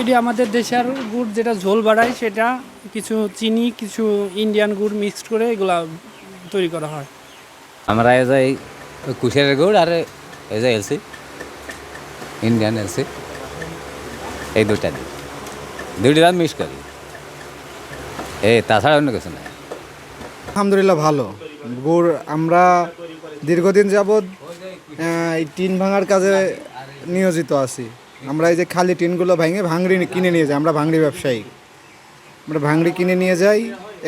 এটি আমাদের দেশের গুড় যেটা ঝোল বাড়ায় সেটা কিছু চিনি কিছু ইন্ডিয়ান গুড় মিক্সড করে এগুলা তৈরি করা হয়। আমরা এই যে কুশের গুড় আর এই যে এলসি ইন্ডিয়ান এলসি এই দুটা দিই। দুইটা মিক্স করি। এই তাছাড়া অন্য কিছু নাই। আলহামদুলিল্লাহ ভালো। গুড় আমরা দীর্ঘদিন যাবৎ এই টিন ভাঙার কাজে নিয়োজিত আছি। আমরা এই যে খালি টিনগুলো ভেঙে ভাঙড়ি কিনে নিয়ে যাই, আমরা ভাঙড়ি ব্যবসায়ী। আমরা ভাঙড়ি কিনে নিয়ে যাই,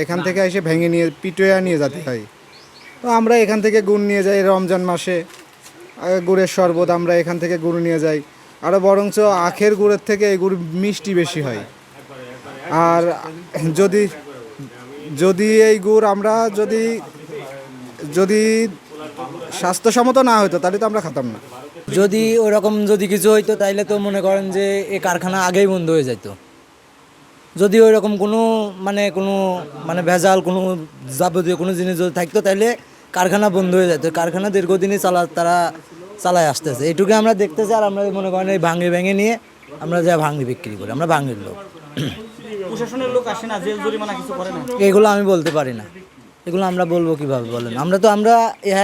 এখান থেকে এসে ভেঙে নিয়ে, পিটোয়া নিয়ে যেতে হয়। তো আমরা এখান থেকে গুড় নিয়ে যাই রমজান মাসে গুড়ের শরবত আমরা এখান থেকে গুড় নিয়ে যাই। আরও বরঞ্চ আখের গুড়ের থেকে এই গুড় মিষ্টি বেশি হয়। আর যদি যদি এই গুড় আমরা যদি যদি স্বাস্থ্যসম্মত না হতো তাহলে তো আমরা খাতাম না। যদি ওরকম যদি কিছু হইতো তাইলে তো মনে করেন যে এই কারখানা আগেই বন্ধ হয়ে যেত যদি ওইরকম কোনো মানে কোনো মানে ভেজাল কোনো যাবতীয় কোনো জিনিস যদি থাকতো তাইলে কারখানা বন্ধ হয়ে যেত কারখানা দীর্ঘদিনই চালা তারা চালায় আসতেছে। এটুকু আমরা দেখতেছি আর আমরা মনে করেন এই ভাঙে ভেঙে নিয়ে আমরা যা ভাঙি বিক্রি করি আমরা ভাঙির লোক। প্রশাসনের লোক আসে না জেল জরিমানা কিছু করে না? এগুলো আমি বলতে পারি না। এগুলো আমরা বলব কীভাবে বলেন? আমরা তো আমরা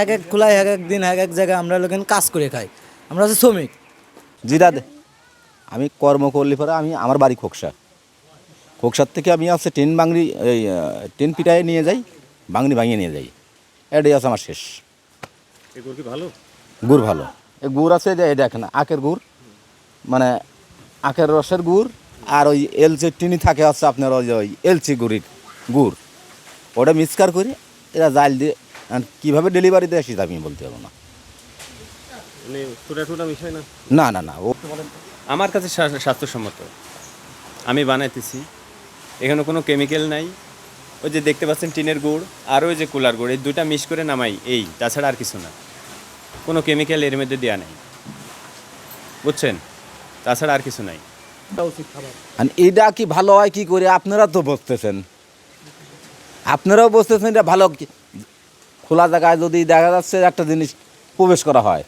এক এক খোলায় এক এক দিন এক এক জায়গায় আমরা লোকেন কাজ করে খাই। আমরা হচ্ছে শ্রমিক। জিরা দে। আমি কর্ম করলে পরে আমি আমার বাড়ি খোকসা খোকসার থেকে আমি আছে টেন বাংরি এই টেন পিটায় নিয়ে যাই বাংরি ভাঙিয়ে নিয়ে যাই। এটাই আছে আমার শেষ। এগুলো কি ভালো? গুড় ভালো। এই গুড় আছে যে এটা দেখেন আখের গুড়। মানে আখের রসের গুড় আর ওই এলচি টিনি থাকে আছে আপনার ওই যে ওই এলচি গুড়ির গুড়। ওটা মিক্সকার করে এরা জাল দিয়ে কীভাবে ডেলিভারি দেয় সেটা আমি বলতে পারব না। মানে না? না না না ও আমার কাছে স্বাস্থ্যসম্মত। আমি বানাইতেছি। এখানে কোনো কেমিক্যাল নাই। ওই যে দেখতে পাচ্ছেন টিনের গুড় আর ওই যে কুলার গুড় এই দুটা মিক্স করে নামাই এই তাছাড়া আর কিছু না। কোনো কেমিক্যাল এর মধ্যে দেওয়া নাই। বুঝছেন? তাছাড়া আর কিছু নাই। আর এটা কি ভালো হয় কি করে? আপনারা তো বসতেছেন আপনারাও বসতেছেন এটা ভালো খোলা জায়গায় যদি দেখা যাচ্ছে একটা জিনিস প্রবেশ করা হয়।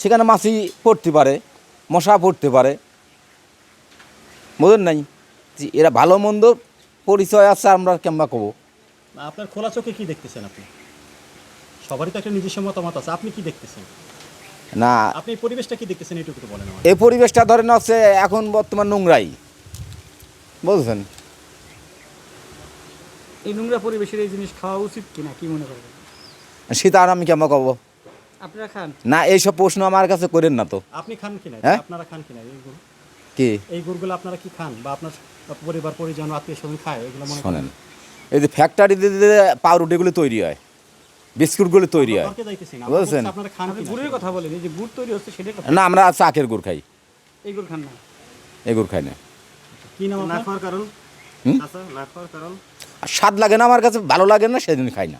সেখানে মাছি পড়তে পারে মশা পড়তে পারে। বোঝেন নাই? যে এরা ভালো মন্দ পরিচয় আছে আমরা কেমবা কব? আপনার খোলা চোখে কি দেখতেছেন আপনি? সবারই তো একটা নিজস্ব মতামত আছে আপনি কি দেখতেছেন? না। আপনি পরিবেশটা কি দেখতেছেন এটুকু বলেন এই পরিবেশটা ধরেন হচ্ছে এখন বর্তমান নোংরাই। বুঝছেন? এই নোংরা পরিবেশের এই জিনিস খাওয়া উচিত কিনা কি মনে করবেন? সেটা আর আমি কেমন কব? আপনারা খান। না এইসব প্রশ্ন আমার কাছে করেন না তো। আপনি খান কিনা হ্যাঁ? আপনারা খান কিনা এই গুড় কি? এই গুড়গুলো আপনারা কি খান? বা আপনার পরিবার পরিজন আত্মীয় স্বজন খায়? এগুলো মনে শোনেন এই যে ফ্যাক্টরিতে যে পাউরুটিগুলো তৈরি হয় বিস্কুটগুলো তৈরি হয় না? বুঝছেন? গুড়ের কথা বলেন এই যে গুড় তৈরি হচ্ছে কথা না আমরা চাকের গুড় খাই। এই গুড় খান না। এই গুড় খাই না। কি নাম না খাওয়ার কারণ। না খাওয়ার কারণ। স্বাদ লাগে না আমার কাছে ভালো লাগে না সেদিন খাই না।